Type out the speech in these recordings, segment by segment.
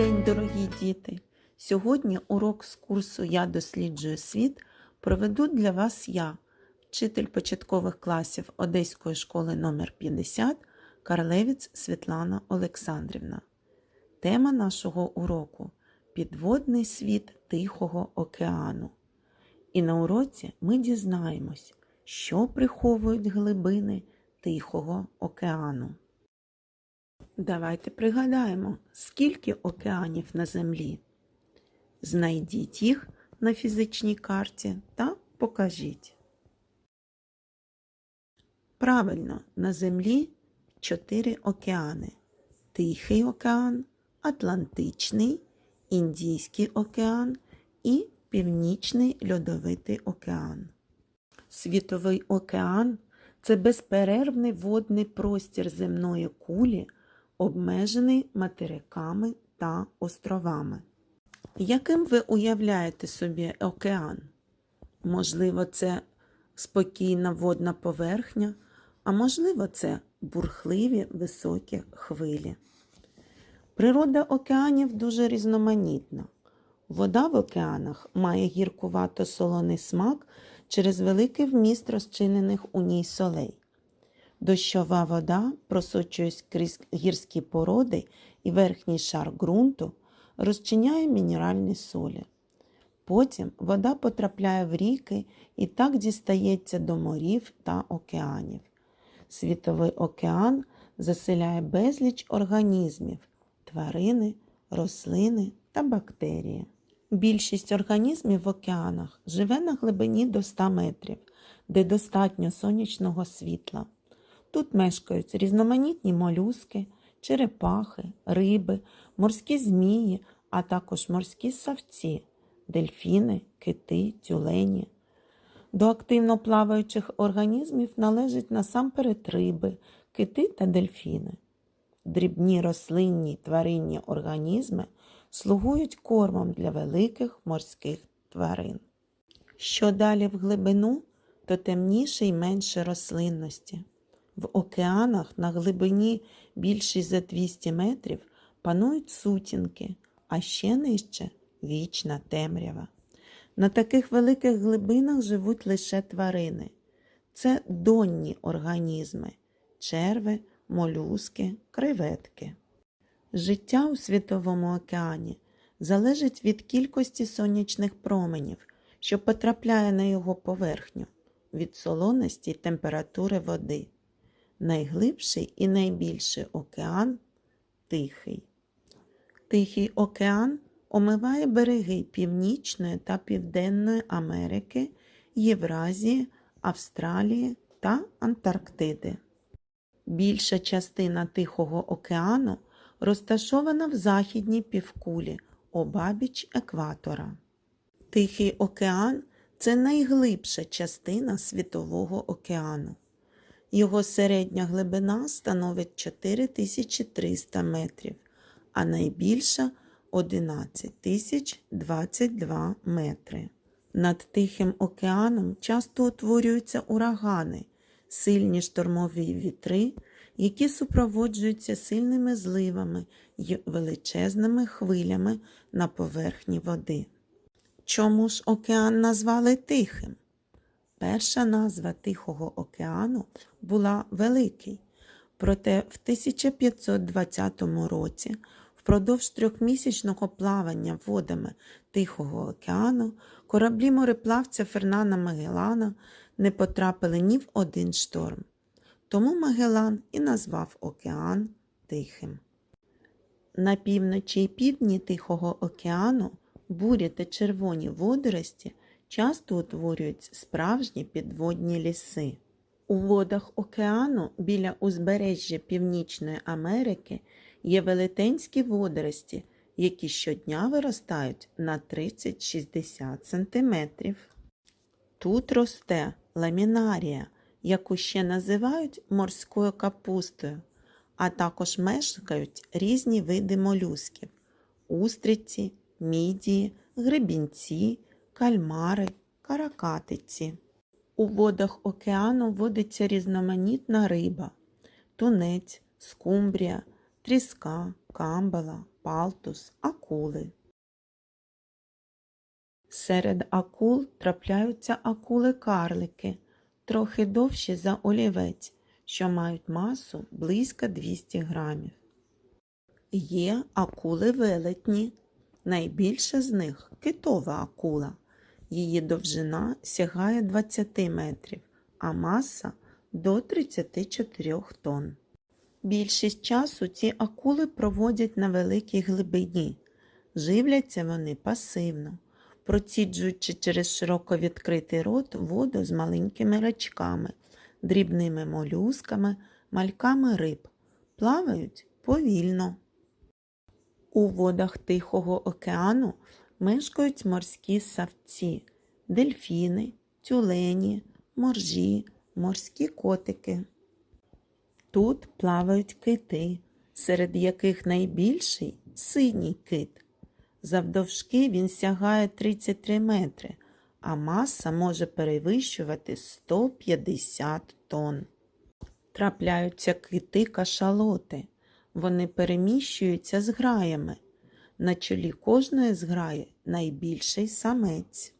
день, дорогі діти! Сьогодні урок з курсу Я досліджую світ проведу для вас я, вчитель початкових класів Одеської школи номер 50 Карлевіць Світлана Олександрівна. Тема нашого уроку Підводний світ Тихого океану. І на уроці ми дізнаємось, що приховують глибини Тихого океану. Давайте пригадаємо, скільки океанів на землі. Знайдіть їх на фізичній карті та покажіть. Правильно, на землі чотири океани: Тихий океан, Атлантичний, Індійський океан і Північний льодовитий океан. Світовий океан це безперервний водний простір земної кулі, обмежений материками та островами. Яким ви уявляєте собі океан? Можливо, це спокійна водна поверхня, а можливо, це бурхливі високі хвилі. Природа океанів дуже різноманітна. Вода в океанах має гіркувато солоний смак через великий вміст розчинених у ній солей. Дощова вода, просочуючись крізь гірські породи і верхній шар ґрунту, розчиняє мінеральні солі. Потім вода потрапляє в ріки і так дістається до морів та океанів. Світовий океан заселяє безліч організмів тварини, рослини та бактерії. Більшість організмів в океанах живе на глибині до 100 метрів, де достатньо сонячного світла. Тут мешкають різноманітні молюски, черепахи, риби, морські змії, а також морські савці, дельфіни, кити, тюлені. До активно плаваючих організмів належать насамперед риби, кити та дельфіни. Дрібні рослинні тваринні організми слугують кормом для великих морських тварин. Що далі в глибину, то темніше й менше рослинності. В океанах на глибині більше за 200 метрів панують сутінки, а ще нижче вічна темрява. На таких великих глибинах живуть лише тварини. Це донні організми, черви, молюски, креветки. Життя у Світовому океані залежить від кількості сонячних променів, що потрапляє на його поверхню, від солоності й температури води. Найглибший і найбільший океан Тихий. Тихий океан омиває береги Північної та Південної Америки, Євразії, Австралії та Антарктиди. Більша частина Тихого океану розташована в західній півкулі обабіч екватора. Тихий океан це найглибша частина Світового океану. Його середня глибина становить 4300 метрів, а найбільша 11 022 метри. Над Тихим океаном часто утворюються урагани, сильні штормові вітри, які супроводжуються сильними зливами й величезними хвилями на поверхні води. Чому ж океан назвали Тихим? Перша назва Тихого океану була Великий, проте в 1520 році, впродовж трьохмісячного плавання водами Тихого океану, кораблі мореплавця Фернана Магеллана не потрапили ні в один шторм. Тому Магеллан і назвав океан Тихим. На півночі і півдні Тихого океану бурі та червоні водорості часто утворюють справжні підводні ліси. У водах океану біля узбережжя Північної Америки є велетенські водорості, які щодня виростають на 30-60 см. Тут росте ламінарія, яку ще називають морською капустою, а також мешкають різні види молюсків устриці, мідії, гребінці, кальмари, каракатиці. У водах океану водиться різноманітна риба, тунець, скумбрія, тріска, камбала, палтус, акули. Серед акул трапляються акули-карлики, трохи довші за олівець, що мають масу близько 200 грамів. Є акули-велетні. Найбільша з них китова акула. Її довжина сягає 20 метрів, а маса до 34 тонн. Більшість часу ці акули проводять на великій глибині. Живляться вони пасивно, проціджуючи через широко відкритий рот воду з маленькими рачками, дрібними молюсками, мальками риб. Плавають повільно. У водах Тихого океану мешкають морські савці, дельфіни, тюлені, моржі, морські котики. Тут плавають кити, серед яких найбільший синій кит. Завдовжки він сягає 33 метри, а маса може перевищувати 150 тонн. Трапляються кити кашалоти. Вони переміщуються з граями. На чолі кожної з граї найбільший самець.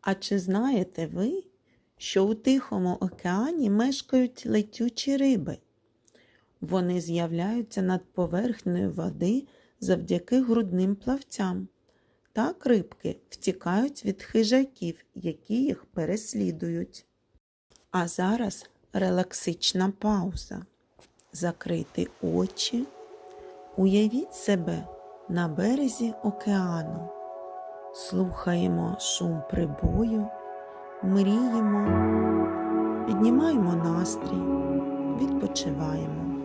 А чи знаєте ви, що у Тихому океані мешкають летючі риби? Вони з'являються над поверхнею води завдяки грудним плавцям. Так рибки втікають від хижаків, які їх переслідують. А зараз релаксична пауза. Закрити очі, уявіть себе на березі океану. Слухаємо шум прибою, мріємо, піднімаємо настрій, відпочиваємо.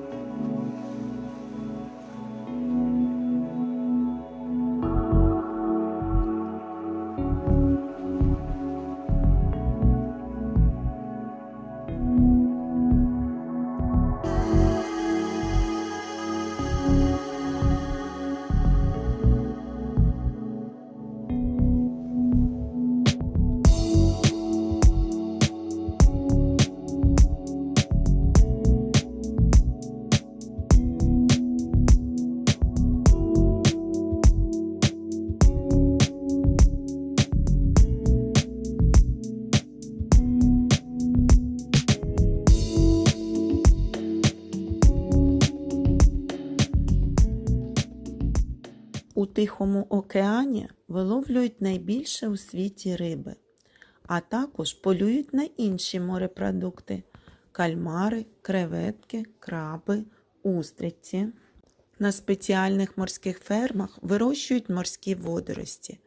Тихому океані виловлюють найбільше у світі риби, а також полюють на інші морепродукти кальмари, креветки, краби, устриці. На спеціальних морських фермах вирощують морські водорості.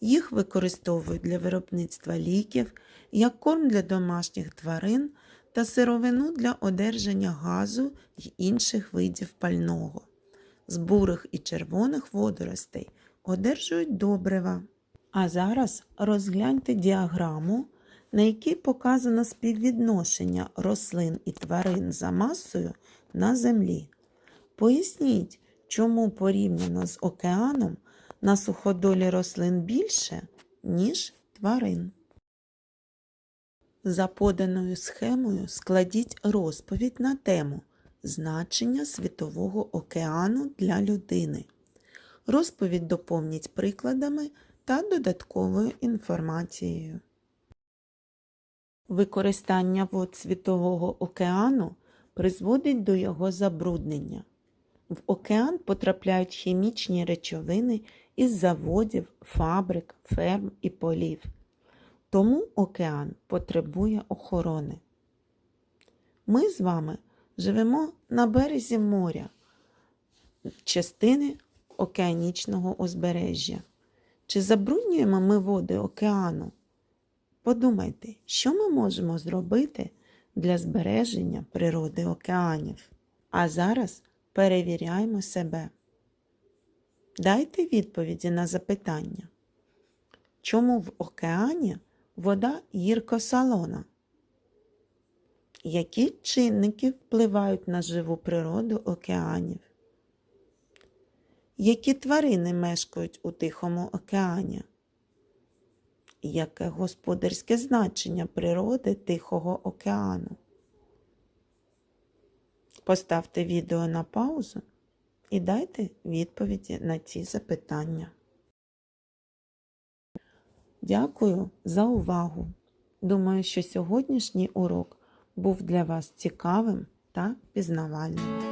Їх використовують для виробництва ліків, як корм для домашніх тварин та сировину для одержання газу й інших видів пального. З бурих і червоних водоростей одержують добрива. А зараз розгляньте діаграму, на якій показано співвідношення рослин і тварин за масою на землі. Поясніть, чому порівняно з океаном на суходолі рослин більше, ніж тварин. За поданою схемою складіть розповідь на тему Значення Світового океану для людини. Розповідь доповніть прикладами та додатковою інформацією. Використання вод Світового океану призводить до його забруднення. В океан потрапляють хімічні речовини із заводів, фабрик, ферм і полів. Тому океан потребує охорони. Ми з вами живемо на березі моря, частини океанічного узбережжя. Чи забруднюємо ми води океану? Подумайте, що ми можемо зробити для збереження природи океанів. А зараз перевіряємо себе. Дайте відповіді на запитання. Чому в океані вода гіркосолона? Які чинники впливають на живу природу океанів? Які тварини мешкають у Тихому океані? Яке господарське значення природи Тихого океану? Поставте відео на паузу і дайте відповіді на ці запитання. Дякую за увагу! Думаю, що сьогоднішній урок був для вас цікавим та пізнавальним.